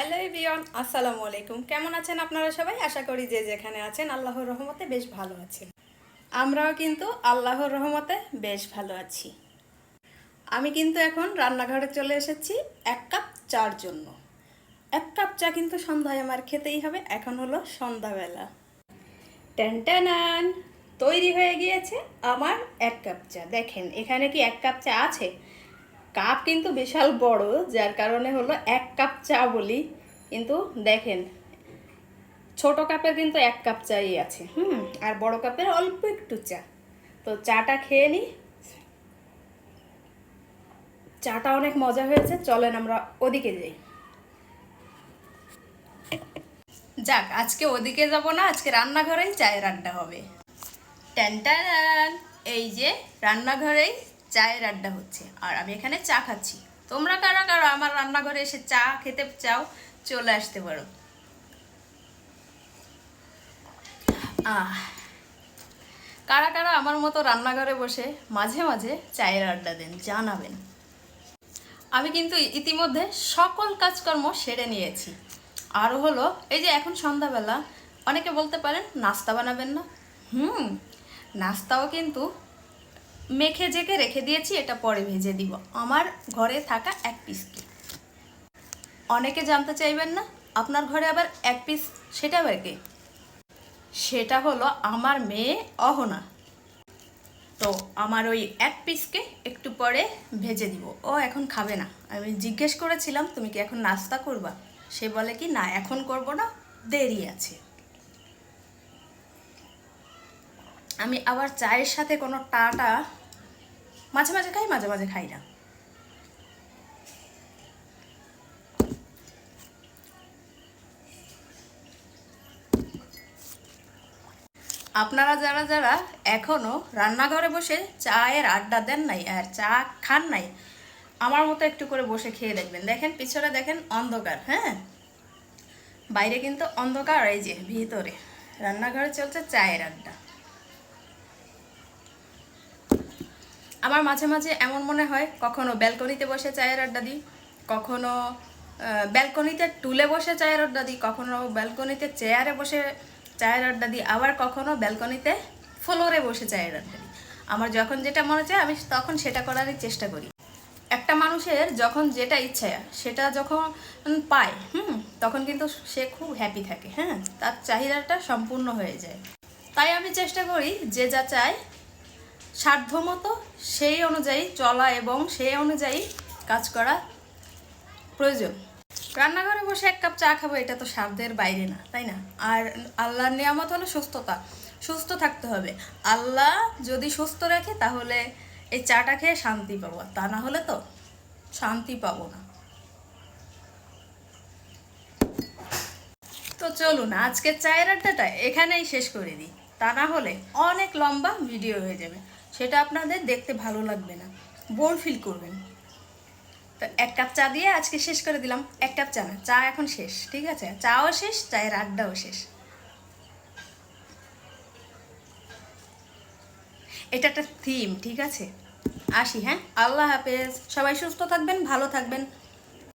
Hello everyone, আসসালামু আলাইকুম। কেমন আছেন আপনারা সবাই? আশা করি যে যেখানে আছেন, আল্লাহর রহমতে বেশ ভালো আছেন। আমরাও কিন্তু আল্লাহর রহমতে বেশ ভালো আছি। আমি কিন্তু এখন রান্নাঘরে চলে এসেছি এক কাপ চার জন্য। এক কাপ চা কিন্তু সন্ধ্যায় আমার খেতেই হবে, এখন হলো সন্ধ্যাবেলা। ট্যান তৈরি হয়ে গিয়েছে আমার এক কাপ চা। দেখেন, এখানে কি এক কাপ চা আছে? কাপ কিন্তু বিশাল বড়, যার কারণে হলো এক কাপ চা বলি। কিন্তু দেখেন, ছোট কাপের কিন্তু এক কাপ চাই আছে, হুম? আর বড় কাপের অল্প একটু চা। তো চাটা খেয়ে নিই চাটা অনেক মজা হয়েছে, চলেন আমরা ওদিকে যাই। যাক, আজকে ওদিকে যাব না, আজকে রান্নাঘরেই চায়ের আড্ডা হবে। ট্যান! এই যে রান্নাঘরেই চায়ের আড্ডা হচ্ছে। আর আমি এখানে চা খাচ্ছি। তোমরা কারা কারা আমার রান্নাঘরে এসে চা খেতে চাও, চলে আসতে পারো। কারা কারা আমার মতো রান্নাঘরে বসে মাঝে মাঝে চায়ের আড্ডা দেন, জানাবেন। আমি কিন্তু ইতিমধ্যে সকল কাজকর্ম সেরে নিয়েছি। আরও হলো, এই যে এখন সন্ধ্যাবেলা, অনেকে বলতে পারেন, নাস্তা বানাবেন না। হুম, নাস্তাও কিন্তু মেখে জেকে রেখে দিয়েছি, এটা পরে ভেজে দিব। আমার ঘরে থাকা এক পিস কি? অনেকে জানতে চাইবেন না, আপনার ঘরে আবার এক পিস সেটা আবার কে? সেটা হলো আমার মেয়ে অহনা। তো আমার ওই এক পিসকে একটু পরে ভেজে দিব। ও এখন খাবে না। আমি জিজ্ঞেস করেছিলাম, তুমি কি এখন নাস্তা করবা? সে বলে কি, না, এখন করব না, দেরি আছে। আমি আবার চায়ের সাথে কোনো টাটা মাঝে মাঝে খাই, মাঝে মাঝে খাই না। আপনারা যারা যারা এখনও রান্নাঘরে বসে চায়ের আড্ডা দেন নাই আর চা খান নাই, আমার মতো একটু করে বসে খেয়ে দেখবেন। দেখেন, পিছনে দেখেন অন্ধকার হ্যাঁ? বাইরে কিন্তু অন্ধকার, এই যে ভিতরে। রান্নাঘরে চলছে চায়ের আড্ডা। আমার মাঝে মাঝে এমন মনে হয়, কখনো ব্যালকনিতে বসে চায়ের আড্ডা দিই, কখনো ব্যালকনিতে টুলে বসে চায়ের আড্ডা দিই, কখনো ব্যালকনিতে চেয়ারে বসে চায়ের আড্ডা দিই, আবার কখনো ব্যালকনিতে ফ্লোরে বসে চায়ের আড্ডা দিই। আমার যখন যেটা মনে চায়, আমি তখন সেটা করারই চেষ্টা করি। একটা মানুষের যখন যেটা ইচ্ছা, সেটা যখন পায়, হুম, তখন কিন্তু সে খুব হ্যাপি থাকে হ্যাঁ তার চাহিদাটা সম্পূর্ণ হয়ে যায়। তাই আমি চেষ্টা করি, যে যা চায় সাধ্যমতো সেই অনুযায়ী চলা এবং সেই অনুযায়ী কাজ করা প্রয়োজন। রান্নাঘরে বসে এক কাপ চা খাব, এটা তো সাধ্যের বাইরে না, তাই না? আর আল্লাহর নিয়ামত হলো সুস্থতা, সুস্থ থাকতে হবে। আল্লাহ যদি সুস্থ রাখে, তাহলে এই চাটা খেয়ে শান্তি পাবো। তা না হলে তো শান্তি পাবো না। তো চলুন, আজকের চায়ের আড্ডাটা এখানেই শেষ করে দিই। তা না হলে অনেক লম্বা ভিডিও হয়ে যাবে। সেটা আপনাদের দেখতে ভালো লাগবে না। বোর ফিল করবেন। তো এক কাপ চা দিয়ে আজকে শেষ করে দিলাম। এক কাপ চা না, চা এখন শেষ, ঠিক আছে? চাও শেষ, চায়ের আড্ডাও শেষ। এটা একটা থিম ঠিক আছে? আসি হ্যাঁ? আল্লাহ হাফেজ। সবাই সুস্থ থাকবেন, ভালো থাকবেন।